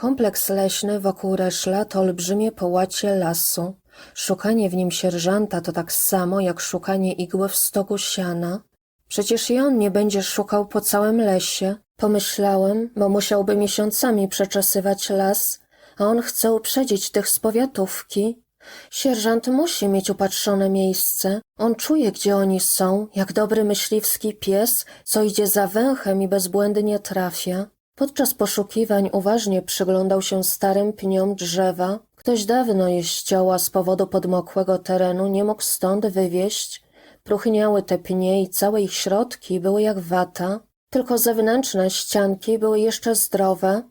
Kompleks leśny wokół Reszla to olbrzymie połacie lasu. Szukanie w nim sierżanta to tak samo jak szukanie igły w stogu siana. Przecież i on nie będzie szukał po całym lesie. Pomyślałem, bo musiałby miesiącami przeczesywać las, a on chce uprzedzić tych z powiatówki. Sierżant musi mieć upatrzone miejsce. On czuje, gdzie oni są, jak dobry myśliwski pies, co idzie za węchem i bezbłędnie trafia. Podczas poszukiwań uważnie przyglądał się starym pniom drzewa. Ktoś dawno je ścioła z powodu podmokłego terenu, nie mógł stąd wywieźć. Próchniały te pnie i całe ich środki były jak wata. Tylko zewnętrzne ścianki były jeszcze zdrowe.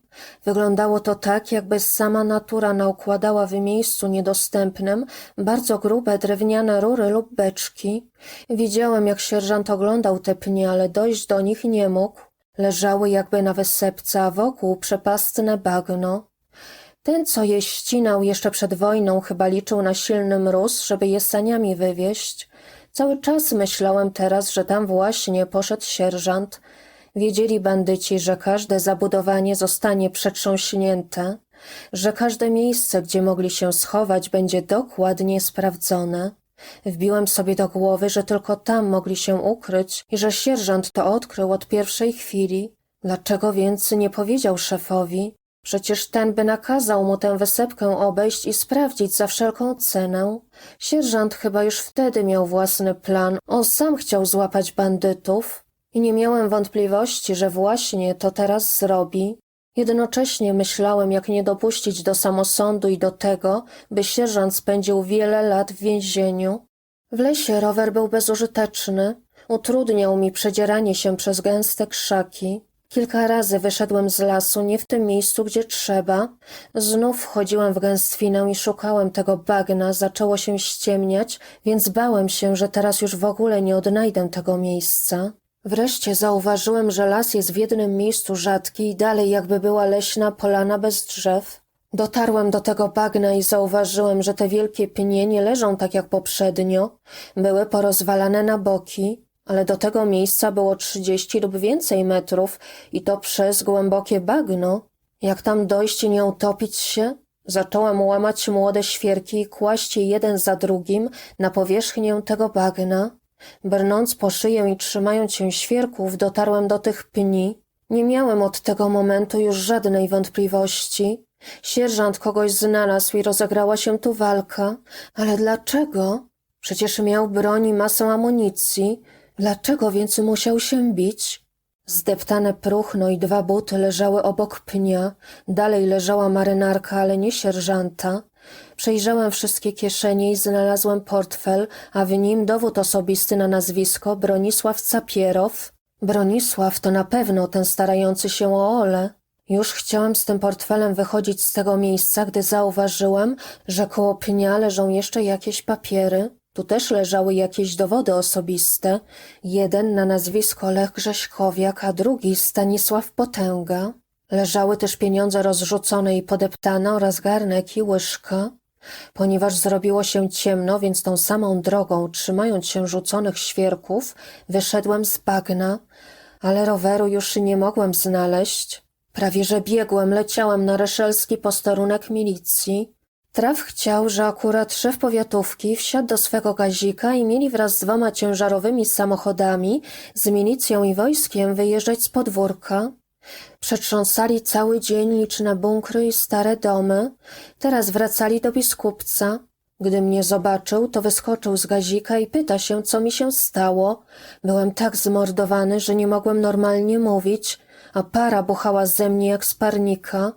Wyglądało to tak, jakby sama natura naukładała w miejscu niedostępnym bardzo grube drewniane rury lub beczki. Widziałem, jak sierżant oglądał te pnie, ale dojść do nich nie mógł. Leżały jakby na wysepce, a wokół przepastne bagno. Ten, co je ścinał jeszcze przed wojną, chyba liczył na silny mróz, żeby je saniami wywieźć. Cały czas myślałem teraz, że tam właśnie poszedł sierżant. Wiedzieli bandyci, że każde zabudowanie zostanie przetrząśnięte, że każde miejsce, gdzie mogli się schować, będzie dokładnie sprawdzone. Wbiłem sobie do głowy, że tylko tam mogli się ukryć i że sierżant to odkrył od pierwszej chwili. Dlaczego więc nie powiedział szefowi? Przecież ten by nakazał mu tę wysepkę obejść i sprawdzić za wszelką cenę. Sierżant chyba już wtedy miał własny plan. On sam chciał złapać bandytów i nie miałem wątpliwości, że właśnie to teraz zrobi. Jednocześnie myślałem, jak nie dopuścić do samosądu i do tego, by sierżant spędził wiele lat w więzieniu. W lesie rower był bezużyteczny. Utrudniał mi przedzieranie się przez gęste krzaki. Kilka razy wyszedłem z lasu nie w tym miejscu, gdzie trzeba. Znów wchodziłem w gęstwinę i szukałem tego bagna. Zaczęło się ściemniać, więc bałem się, że teraz już w ogóle nie odnajdę tego miejsca. Wreszcie zauważyłem, że las jest w jednym miejscu rzadki i dalej jakby była leśna polana bez drzew. Dotarłem do tego bagna i zauważyłem, że te wielkie pnie nie leżą tak jak poprzednio. Były porozwalane na boki, ale do tego miejsca było trzydzieści lub więcej metrów i to przez głębokie bagno. Jak tam dojść i nie utopić się? Zacząłem łamać młode świerki i kłaść je jeden za drugim na powierzchnię tego bagna. Brnąc po szyję i trzymając się świerków, dotarłem do tych pni. Nie miałem od tego momentu już żadnej wątpliwości. Sierżant kogoś znalazł i rozegrała się tu walka. Ale dlaczego? Przecież miał broń i masę amunicji. Dlaczego więc musiał się bić? Zdeptane próchno i dwa buty leżały obok pnia. Dalej leżała marynarka, ale nie sierżanta. Przejrzałem wszystkie kieszenie i znalazłem portfel, a w nim dowód osobisty na nazwisko Bronisław Capierow. Bronisław to na pewno ten starający się o Ole. Już chciałem z tym portfelem wychodzić z tego miejsca, gdy zauważyłem, że koło pnia leżą jeszcze jakieś papiery. Tu też leżały jakieś dowody osobiste. Jeden na nazwisko Lech Grześkowiak, a drugi Stanisław Potęga. Leżały też pieniądze rozrzucone i podeptane oraz garnek i łyżka. Ponieważ zrobiło się ciemno, więc tą samą drogą, trzymając się rzuconych świerków, wyszedłem z bagna, ale roweru już nie mogłem znaleźć. Prawie że biegłem, leciałem na reszelski posterunek milicji. Traf chciał, że akurat szef powiatówki wsiadł do swego gazika i mieli wraz z dwoma ciężarowymi samochodami z milicją i wojskiem wyjeżdżać z podwórka. Przetrząsali cały dzień liczne bunkry i stare domy. Teraz wracali do biskupca. Gdy mnie zobaczył, to wyskoczył z gazika i pyta się, co mi się stało. Byłem tak zmordowany, że nie mogłem normalnie mówić, a para buchała ze mnie jak z parnika.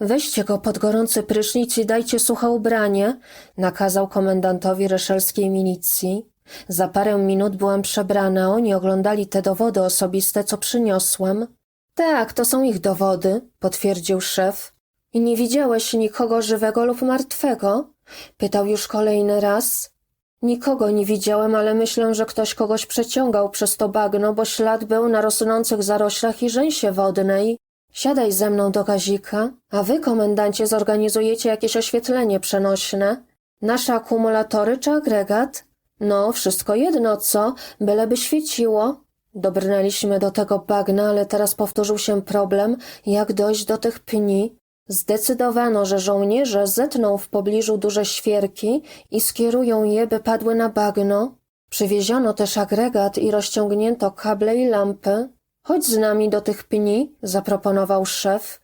Weźcie go pod gorący prysznic i dajcie suche ubranie, nakazał komendantowi reszelskiej milicji. Za parę minut byłam przebrana, oni oglądali te dowody osobiste, co przyniosłem. Tak, to są ich dowody, potwierdził szef. I nie widziałeś nikogo żywego lub martwego? Pytał już kolejny raz. Nikogo nie widziałem, ale myślę, że ktoś kogoś przeciągał przez to bagno, bo ślad był na rosnących zaroślach i rzęsie wodnej. Siadaj ze mną do gazika, a wy, komendancie, zorganizujecie jakieś oświetlenie przenośne. Nasze akumulatory czy agregat? No, wszystko jedno, co? Byleby świeciło. Dobrnęliśmy do tego bagna, ale teraz powtórzył się problem, jak dojść do tych pni. Zdecydowano, że żołnierze zetną w pobliżu duże świerki i skierują je, by padły na bagno. Przywieziono też agregat i rozciągnięto kable i lampy. Chodź z nami do tych pni, zaproponował szef.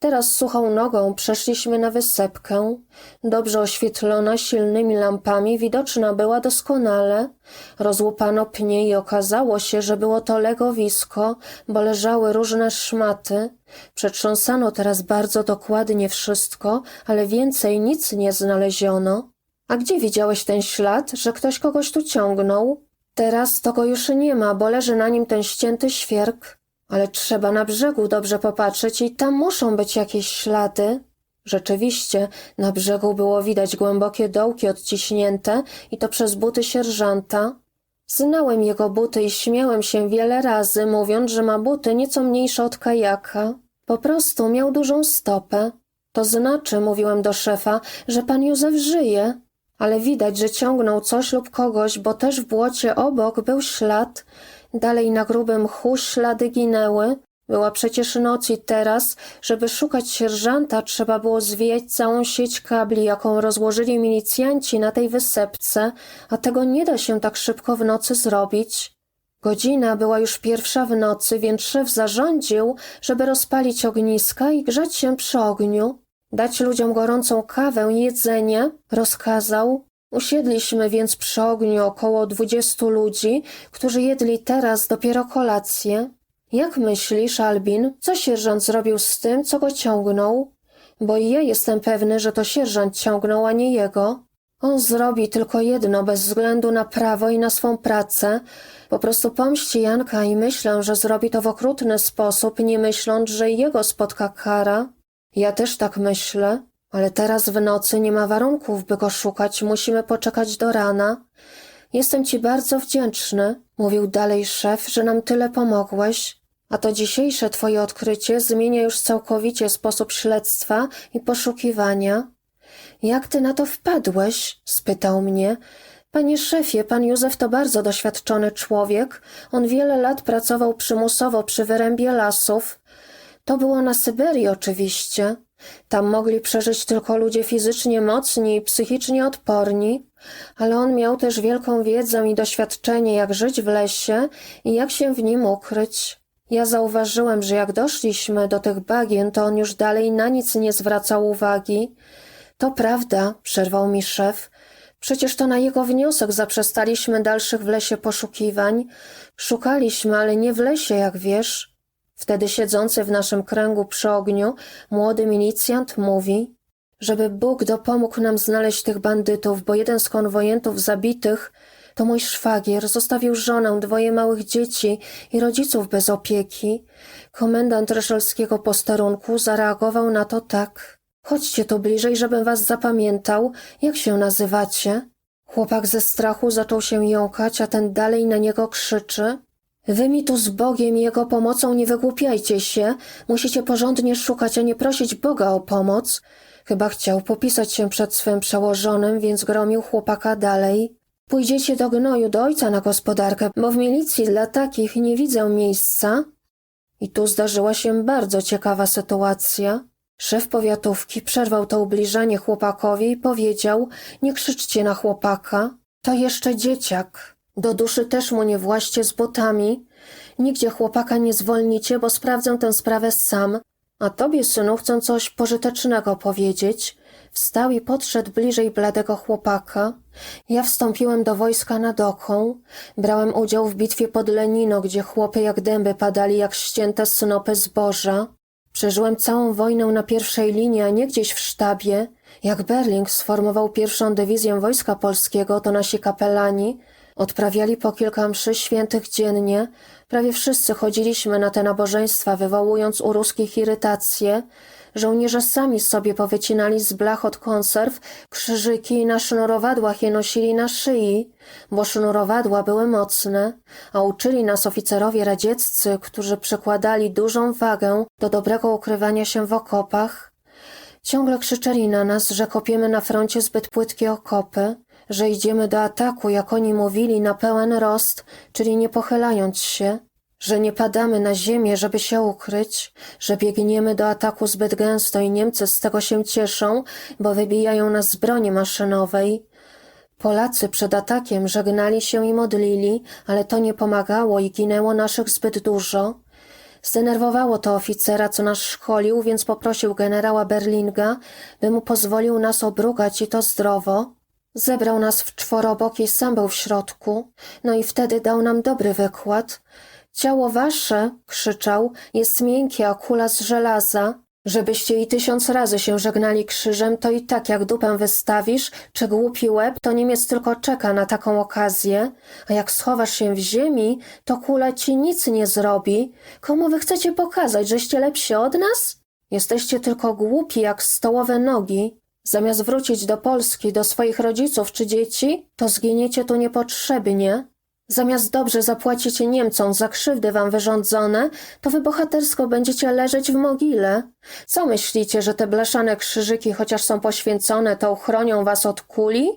Teraz suchą nogą przeszliśmy na wysepkę. Dobrze oświetlona silnymi lampami, widoczna była doskonale. Rozłupano pnie i okazało się, że było to legowisko, bo leżały różne szmaty. Przetrząsano teraz bardzo dokładnie wszystko, ale więcej nic nie znaleziono. A gdzie widziałeś ten ślad, że ktoś kogoś tu ciągnął? Teraz to go już nie ma, bo leży na nim ten ścięty świerk. Ale trzeba na brzegu dobrze popatrzeć i tam muszą być jakieś ślady. Rzeczywiście, na brzegu było widać głębokie dołki odciśnięte i to przez buty sierżanta. Znałem jego buty i śmiałem się wiele razy, mówiąc, że ma buty nieco mniejsze od kajaka. Po prostu miał dużą stopę. To znaczy, mówiłem do szefa, że pan Józef żyje, ale widać, że ciągnął coś lub kogoś, bo też w błocie obok był ślad. Dalej na grubym mchu ślady ginęły. Była przecież noc i teraz, żeby szukać sierżanta, trzeba było zwijać całą sieć kabli, jaką rozłożyli milicjanci na tej wysepce, a tego nie da się tak szybko w nocy zrobić. Godzina była już pierwsza w nocy, więc szef zarządził, żeby rozpalić ogniska i grzać się przy ogniu. Dać ludziom gorącą kawę i jedzenie, rozkazał. Usiedliśmy więc przy ogniu około dwudziestu ludzi, którzy jedli teraz dopiero kolację. Jak myślisz, Albin, co sierżant zrobił z tym, co go ciągnął? Bo i ja jestem pewny, że to sierżant ciągnął, a nie jego. On zrobi tylko jedno bez względu na prawo i na swą pracę. Po prostu pomści Janka i myślę, że zrobi to w okrutny sposób, nie myśląc, że jego spotka kara. Ja też tak myślę, ale teraz w nocy nie ma warunków, by go szukać, musimy poczekać do rana. Jestem ci bardzo wdzięczny, mówił dalej szef, że nam tyle pomogłeś. A to dzisiejsze twoje odkrycie zmienia już całkowicie sposób śledztwa i poszukiwania. Jak ty na to wpadłeś? spytał mnie. Panie szefie, pan Józef to bardzo doświadczony człowiek. On wiele lat pracował przymusowo przy wyrębie lasów. To było na Syberii oczywiście. Tam mogli przeżyć tylko ludzie fizycznie mocni i psychicznie odporni, ale on miał też wielką wiedzę i doświadczenie, jak żyć w lesie i jak się w nim ukryć. Ja zauważyłem, że jak doszliśmy do tych bagien, to on już dalej na nic nie zwracał uwagi. To prawda, przerwał mi szef. Przecież to na jego wniosek zaprzestaliśmy dalszych w lesie poszukiwań. Szukaliśmy, ale nie w lesie, jak wiesz. Wtedy siedzący w naszym kręgu przy ogniu młody milicjant mówi, żeby Bóg dopomógł nam znaleźć tych bandytów, bo jeden z konwojentów zabitych to mój szwagier, zostawił żonę, dwoje małych dzieci i rodziców bez opieki. Komendant reszelskiego posterunku zareagował na to tak. Chodźcie tu bliżej, żebym was zapamiętał. Jak się nazywacie? Chłopak ze strachu zaczął się jąkać, a ten dalej na niego krzyczy. Wy mi tu z Bogiem i Jego pomocą nie wygłupiajcie się. Musicie porządnie szukać, a nie prosić Boga o pomoc. Chyba chciał popisać się przed swym przełożonym, więc gromił chłopaka dalej. Pójdziecie do gnoju, do ojca na gospodarkę, bo w milicji dla takich nie widzę miejsca. I tu zdarzyła się bardzo ciekawa sytuacja. Szef powiatówki przerwał to ubliżanie chłopakowi i powiedział, nie krzyczcie na chłopaka, to jeszcze dzieciak. Do duszy też mu nie właście z botami. Nigdzie chłopaka nie zwolnicie, bo sprawdzę tę sprawę sam. A tobie, synu, chcę coś pożytecznego powiedzieć. Wstał i podszedł bliżej bladego chłopaka. Ja wstąpiłem do wojska nad Oką. Brałem udział w bitwie pod Lenino, gdzie chłopy jak dęby padali jak ścięte snopy zboża. Przeżyłem całą wojnę na pierwszej linii, a nie gdzieś w sztabie. Jak Berling sformował pierwszą dywizję Wojska Polskiego, to nasi kapelani odprawiali po kilka mszy świętych dziennie. Prawie wszyscy chodziliśmy na te nabożeństwa, wywołując u ruskich irytację. Żołnierze sami sobie powycinali z blach od konserw krzyżyki i na sznurowadłach je nosili na szyi, bo sznurowadła były mocne, a uczyli nas oficerowie radzieccy, którzy przykładali dużą wagę do dobrego ukrywania się w okopach. Ciągle krzyczeli na nas, że kopiemy na froncie zbyt płytkie okopy, że idziemy do ataku, jak oni mówili, na pełen rost, czyli nie pochylając się. że nie padamy na ziemię, żeby się ukryć, że biegniemy do ataku zbyt gęsto i Niemcy z tego się cieszą, bo wybijają nas z broni maszynowej. Polacy przed atakiem żegnali się i modlili, ale to nie pomagało i ginęło naszych zbyt dużo. Zdenerwowało to oficera, co nas szkolił, więc poprosił generała Berlinga, by mu pozwolił nas obrugać i to zdrowo. Zebrał nas w czworobok i sam był w środku, no i wtedy dał nam dobry wykład. Ciało wasze, krzyczał, jest miękkie, a kula z żelaza. Żebyście i tysiąc razy się żegnali krzyżem, to i tak jak dupę wystawisz, czy głupi łeb, to Niemiec tylko czeka na taką okazję, a jak schowasz się w ziemi, to kula ci nic nie zrobi. Komu wy chcecie pokazać, żeście lepsi od nas? Jesteście tylko głupi jak stołowe nogi. Zamiast wrócić do Polski, do swoich rodziców czy dzieci, to zginiecie tu niepotrzebnie. Zamiast dobrze zapłacić Niemcom za krzywdy wam wyrządzone, to wy bohatersko będziecie leżeć w mogile. Co myślicie, że te blaszane krzyżyki, chociaż są poświęcone, to uchronią was od kuli?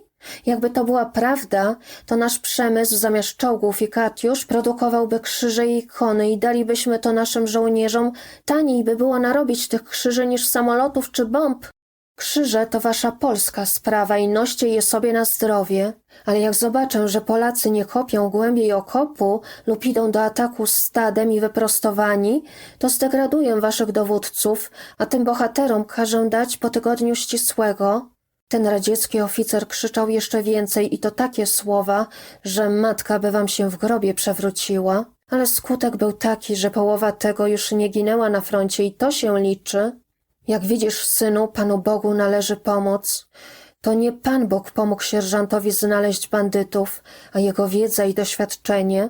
Jakby to była prawda, to nasz przemysł zamiast czołgów i katiusz produkowałby krzyże i ikony i dalibyśmy to naszym żołnierzom. Taniej by było narobić tych krzyży niż samolotów czy bomb. Krzyże to wasza polska sprawa i noście je sobie na zdrowie, ale jak zobaczę, że Polacy nie kopią głębiej okopu lub idą do ataku stadem i wyprostowani, to zdegraduję waszych dowódców, a tym bohaterom każę dać po tygodniu ścisłego. Ten radziecki oficer krzyczał jeszcze więcej i to takie słowa, że matka by wam się w grobie przewróciła. Ale skutek był taki, że połowa tego już nie ginęła na froncie i to się liczy. Jak widzisz, synu, Panu Bogu należy pomoc. To nie Pan Bóg pomógł sierżantowi znaleźć bandytów, a jego wiedza i doświadczenie.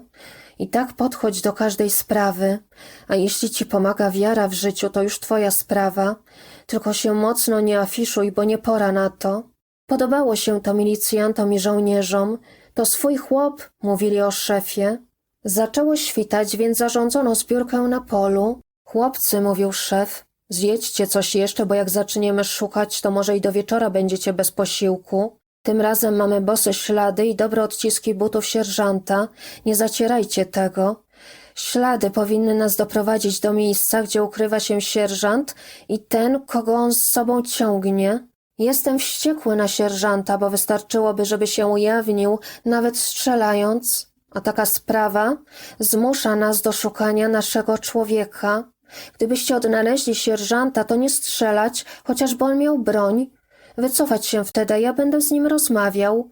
I tak podchodź do każdej sprawy, a jeśli ci pomaga wiara w życiu, to już twoja sprawa. Tylko się mocno nie afiszuj, bo nie pora na to. Podobało się to milicjantom i żołnierzom. To swój chłop, mówili o szefie. Zaczęło świtać, więc zarządzono zbiórkę na polu. Chłopcy, mówił szef, Zjedźcie coś jeszcze, bo jak zaczniemy szukać, to może i do wieczora będziecie bez posiłku. Tym razem mamy bose ślady i dobre odciski butów sierżanta. Nie zacierajcie tego. Ślady powinny nas doprowadzić do miejsca, gdzie ukrywa się sierżant i ten, kogo on z sobą ciągnie. Jestem wściekły na sierżanta, bo wystarczyłoby, żeby się ujawnił, nawet strzelając. A taka sprawa zmusza nas do szukania naszego człowieka. Gdybyście odnaleźli sierżanta, to nie strzelać, chociażby on miał broń. Wycofać się wtedy, ja będę z nim rozmawiał.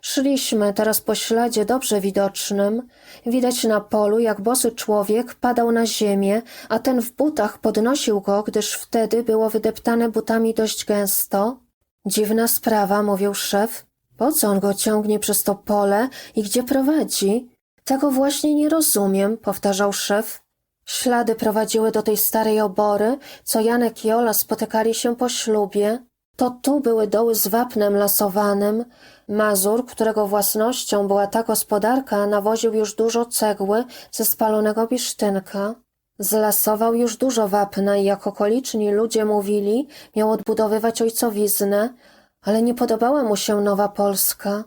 Szliśmy teraz po śladzie dobrze widocznym. Widać na polu, jak bosy człowiek padał na ziemię, a ten w butach podnosił go, gdyż wtedy było wydeptane butami dość gęsto. Dziwna sprawa, mówił szef. Po co on go ciągnie przez to pole i gdzie prowadzi? Tego właśnie nie rozumiem, powtarzał szef. Ślady prowadziły do tej starej obory, co Janek i Ola spotykali się po ślubie. To tu były doły z wapnem lasowanym. Mazur, którego własnością była ta gospodarka, nawoził już dużo cegły ze spalonego bisztynka. Zlasował już dużo wapna i jak okoliczni ludzie mówili, miał odbudowywać ojcowiznę, ale nie podobała mu się Nowa Polska.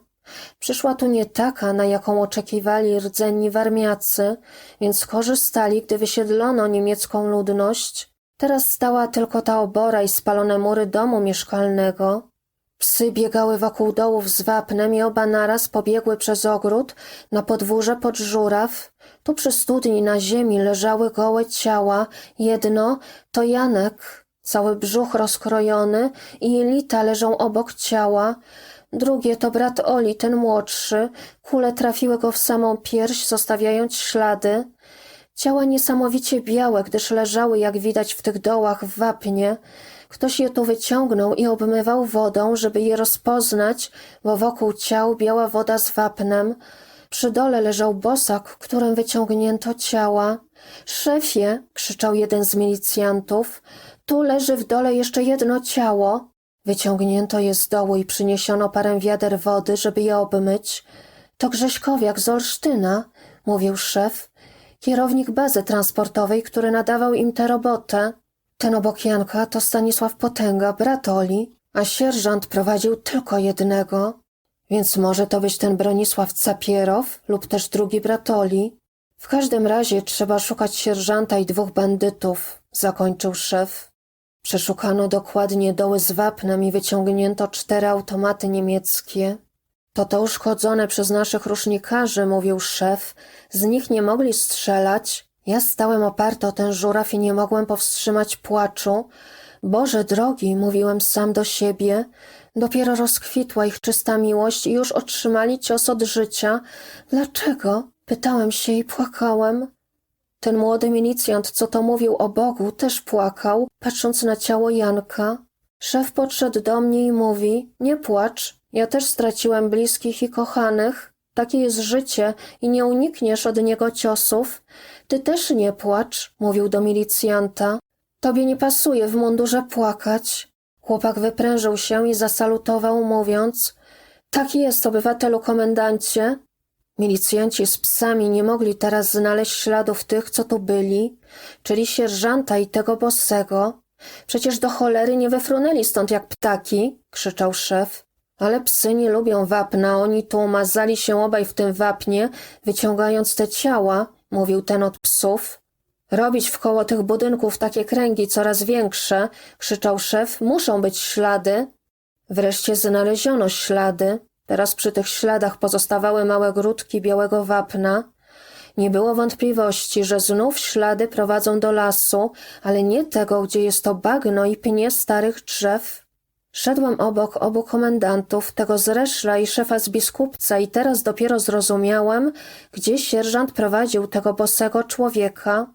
Przyszła tu nie taka, na jaką oczekiwali rdzenni warmiacy, więc korzystali, gdy wysiedlono niemiecką ludność. Teraz stała tylko ta obora i spalone mury domu mieszkalnego. Psy biegały wokół dołów z wapnem i oba naraz pobiegły przez ogród na podwórze pod żuraw. Tu przy studni na ziemi leżały gołe ciała. Jedno to Janek, cały brzuch rozkrojony i Jelita leżą obok ciała. Drugie to brat Oli, ten młodszy. Kule trafiły go w samą pierś, zostawiając ślady. Ciała niesamowicie białe, gdyż leżały, jak widać, w tych dołach w wapnie. Ktoś je tu wyciągnął i obmywał wodą, żeby je rozpoznać, bo wokół ciał biała woda z wapnem. Przy dole leżał bosak, którym wyciągnięto ciała. Szefie, krzyczał jeden z milicjantów, tu leży w dole jeszcze jedno ciało. Wyciągnięto je z dołu i przyniesiono parę wiader wody, żeby je obmyć. To Grześkowiak z Olsztyna, mówił szef, kierownik bazy transportowej, który nadawał im tę robotę. Ten obok Janka to Stanisław Potęga, brat Oli, a sierżant prowadził tylko jednego. Więc może to być ten Bronisław Capierow lub też drugi brat Oli. W każdym razie trzeba szukać sierżanta i dwóch bandytów, zakończył szef. Przeszukano dokładnie doły z wapnem i wyciągnięto cztery automaty niemieckie. To to uszkodzone przez naszych rusznikarzy, mówił szef. Z nich nie mogli strzelać. Ja stałem oparty o ten żuraw i nie mogłem powstrzymać płaczu. Boże drogi, mówiłem sam do siebie. Dopiero rozkwitła ich czysta miłość i już otrzymali cios od życia. Dlaczego? Pytałem się i płakałem. Ten młody milicjant, co to mówił o Bogu, też płakał, patrząc na ciało Janka. Szef podszedł do mnie i mówi: Nie płacz, ja też straciłem bliskich i kochanych. Takie jest życie i nie unikniesz od niego ciosów. Ty też nie płacz, mówił do milicjanta. Tobie nie pasuje w mundurze płakać. Chłopak wyprężył się i zasalutował, mówiąc: Tak jest, obywatelu komendancie. Milicjanci z psami nie mogli teraz znaleźć śladów tych, co tu byli, czyli sierżanta i tego bossego. Przecież do cholery nie wyfrunęli stąd jak ptaki, krzyczał szef. Ale psy nie lubią wapna, oni tu umazali się obaj w tym wapnie, wyciągając te ciała, mówił ten od psów. Robić wkoło tych budynków takie kręgi coraz większe, krzyczał szef, muszą być ślady. Wreszcie znaleziono ślady. Teraz przy tych śladach pozostawały małe grudki białego wapna. Nie było wątpliwości, że znów ślady prowadzą do lasu, ale nie tego, gdzie jest to bagno i pnie starych drzew. Szedłem obok obu komendantów, tego z Reszla i szefa z biskupca i teraz dopiero zrozumiałem, gdzie sierżant prowadził tego bosego człowieka.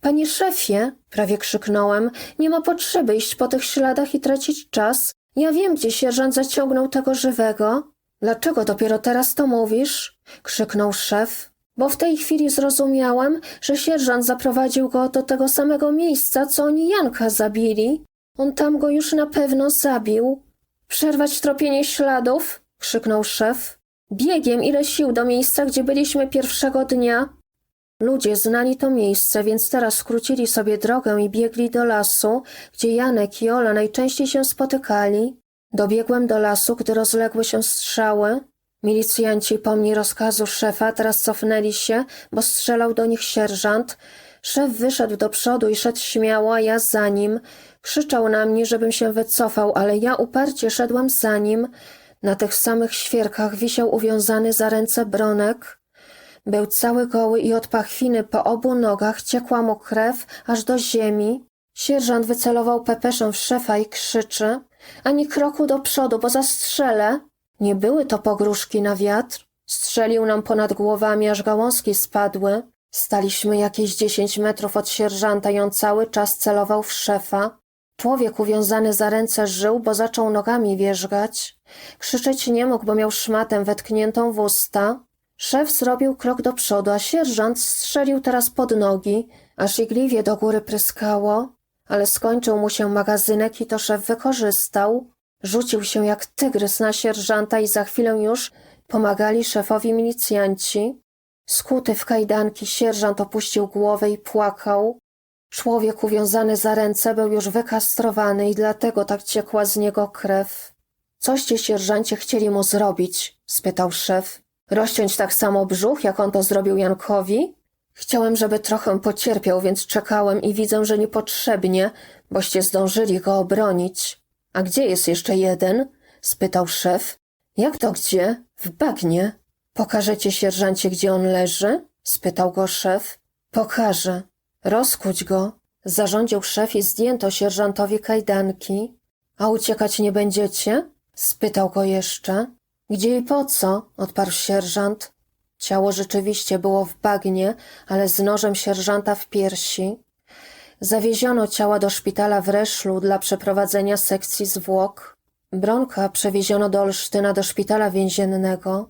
Panie szefie, prawie krzyknąłem, nie ma potrzeby iść po tych śladach i tracić czas. Ja wiem, gdzie sierżant zaciągnął tego żywego. Dlaczego dopiero teraz to mówisz? krzyknął szef. Bo w tej chwili zrozumiałem, że sierżant zaprowadził go do tego samego miejsca, co oni Janka zabili. On tam go już na pewno zabił. Przerwać tropienie śladów? krzyknął szef. Biegiem ile sił do miejsca, gdzie byliśmy pierwszego dnia. Ludzie znali to miejsce, więc teraz skrócili sobie drogę i biegli do lasu, gdzie Janek i Ola najczęściej się spotykali. Dobiegłem do lasu, gdy rozległy się strzały. Milicjanci pomni rozkazu szefa teraz cofnęli się, bo strzelał do nich sierżant. Szef wyszedł do przodu i szedł śmiało, a ja za nim. Krzyczał na mnie, żebym się wycofał, ale ja uparcie szedłem za nim. Na tych samych świerkach wisiał uwiązany za ręce bronek. Był cały goły i od pachwiny po obu nogach ciekła mu krew aż do ziemi. Sierżant wycelował pepeszę w szefa i krzyczy: Ani kroku do przodu, bo zastrzelę. Nie były to pogróżki na wiatr. Strzelił nam ponad głowami, aż gałązki spadły. Staliśmy jakieś dziesięć metrów od sierżanta i on cały czas celował w szefa. Człowiek uwiązany za ręce żył, bo zaczął nogami wierzgać. Krzyczeć nie mógł, bo miał szmatę wetkniętą w usta. Szef zrobił krok do przodu, a sierżant strzelił teraz pod nogi, aż igliwie do góry pryskało, ale skończył mu się magazynek i to szef wykorzystał. Rzucił się jak tygrys na sierżanta i za chwilę już pomagali szefowi milicjanci. Skuty w kajdanki sierżant opuścił głowę i płakał. Człowiek uwiązany za ręce był już wykastrowany i dlatego tak ciekła z niego krew. Coście sierżancie chcieli mu zrobić? spytał szef. Rozciąć tak samo brzuch, jak on to zrobił Jankowi? Chciałem, żeby trochę pocierpiał, więc czekałem i widzę, że niepotrzebnie, boście zdążyli go obronić. A gdzie jest jeszcze jeden? spytał szef. Jak to gdzie? W bagnie. Pokażecie sierżancie, gdzie on leży? spytał go szef. Pokażę. Rozkuć go. Zarządził szef i zdjęto sierżantowi kajdanki. A uciekać nie będziecie? spytał go jeszcze. Gdzie i po co? odparł sierżant. Ciało rzeczywiście było w bagnie, ale z nożem sierżanta w piersi. Zawieziono ciała do szpitala w Reszlu dla przeprowadzenia sekcji zwłok. Bronka przewieziono do Olsztyna do szpitala więziennego,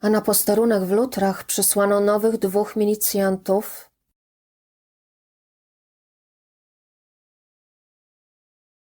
a na posterunek w Lutrach przysłano nowych dwóch milicjantów.